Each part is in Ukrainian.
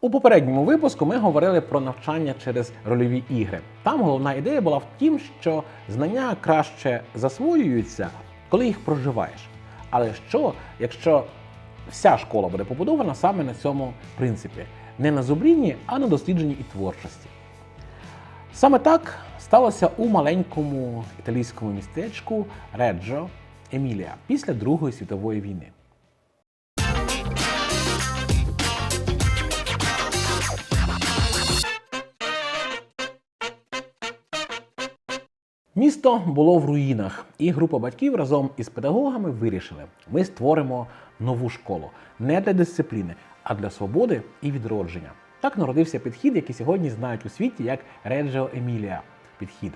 У попередньому випуску ми говорили про навчання через рольові ігри. Там головна ідея була в тім, що знання краще засвоюються, коли їх проживаєш. Але що, якщо вся школа буде побудована саме на цьому принципі? Не на зубрінні, а на дослідженні і творчості. Саме так сталося у маленькому італійському містечку Реджо Емілія після Другої світової війни. Місто було в руїнах, і група батьків разом із педагогами вирішили: ми створимо нову школу не для дисципліни, а для свободи і відродження. Так народився підхід, який сьогодні знають у світі як Реджо Емілія. Підхід.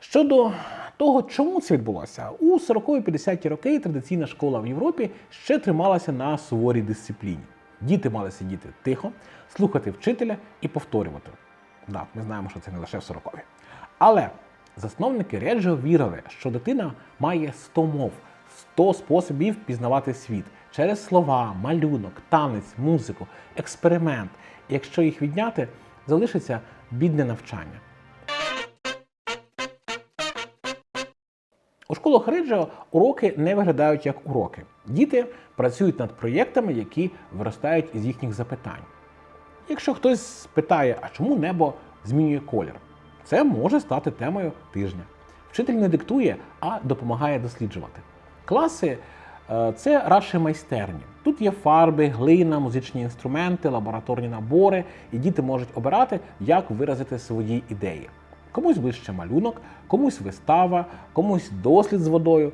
Щодо того, чому це відбулося, у 40-50-ті роки традиційна школа в Європі ще трималася на суворій дисципліні. Діти мали сидіти тихо, слухати вчителя і повторювати. Да, ми знаємо, що це не лише в 40-ві. Але засновники Реджо вірили, що дитина має 100 мов, 100 способів пізнавати світ через слова, малюнок, танець, музику, експеримент. І якщо їх відняти, залишиться бідне навчання. У школах Реджо уроки не виглядають як уроки. Діти працюють над проєктами, які виростають із їхніх запитань. Якщо хтось спитає, а чому небо змінює колір, це може стати темою тижня. Вчитель не диктує, а допомагає досліджувати. Класи е, це радше майстерні. Тут є фарби, глина, музичні інструменти, лабораторні набори, і діти можуть обирати, як виразити свої ідеї. Комусь ближче малюнок, комусь вистава, комусь дослід з водою.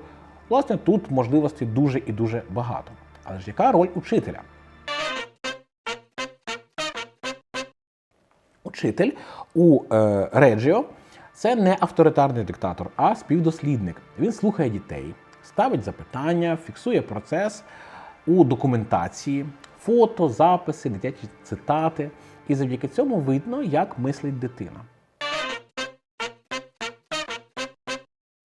Власне, тут можливостей дуже і дуже багато. Але ж яка роль учителя? Учитель у е, Реджіо це не авторитарний диктатор, а співдослідник. Він слухає дітей, ставить запитання, фіксує процес у документації, фото, записи, дитячі цитати. І завдяки цьому видно, як мислить дитина.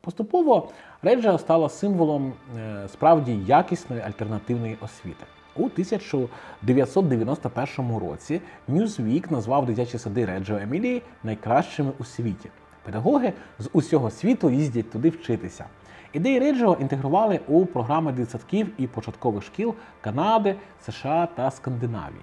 Поступово Реджіо стала символом е, справді якісної альтернативної освіти. У 1991 році Newsweek назвав дитячі сади Реджо Емілії найкращими у світі. Педагоги з усього світу їздять туди вчитися. Ідеї Реджо інтегрували у програми дитсадків і початкових шкіл Канади, США та Скандинавії.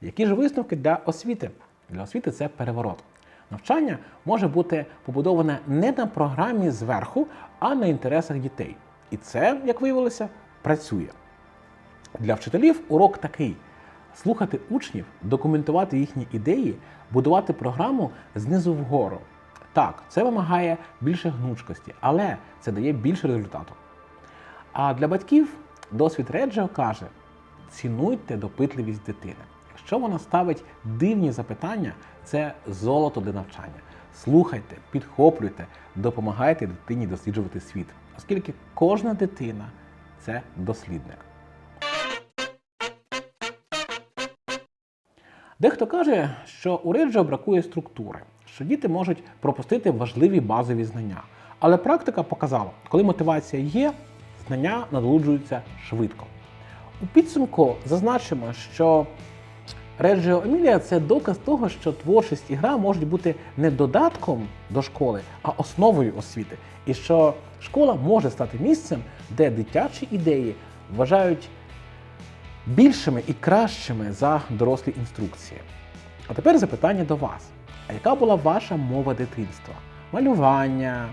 Які ж висновки для освіти? Для освіти це переворот. Навчання може бути побудоване не на програмі зверху, а на інтересах дітей. І це, як виявилося, працює. Для вчителів урок такий: слухати учнів, документувати їхні ідеї, будувати програму знизу вгору. Так, це вимагає більше гнучкості, але це дає більше результату. А для батьків досвід Реджіо каже: цінуйте допитливість дитини. Якщо вона ставить дивні запитання, це золото для навчання. Слухайте, підхоплюйте, допомагайте дитині досліджувати світ, оскільки кожна дитина це дослідник. Дехто каже, що у Реджо бракує структури, що діти можуть пропустити важливі базові знання. Але практика показала, коли мотивація є, знання надолуджуються швидко. У підсумку зазначимо, що Реджіо Емілія це доказ того, що творчість і гра можуть бути не додатком до школи, а основою освіти. І що школа може стати місцем, де дитячі ідеї вважають більшими і кращими за дорослі інструкції. А тепер запитання до вас: а яка була ваша мова дитинства? Малювання,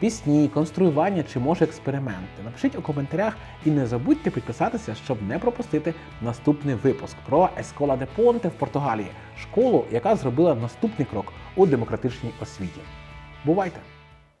пісні, конструювання чи може експерименти? Напишіть у коментарях і не забудьте підписатися, щоб не пропустити наступний випуск про Ескола де Понте в Португалії, школу, яка зробила наступний крок у демократичній освіті. Бувайте!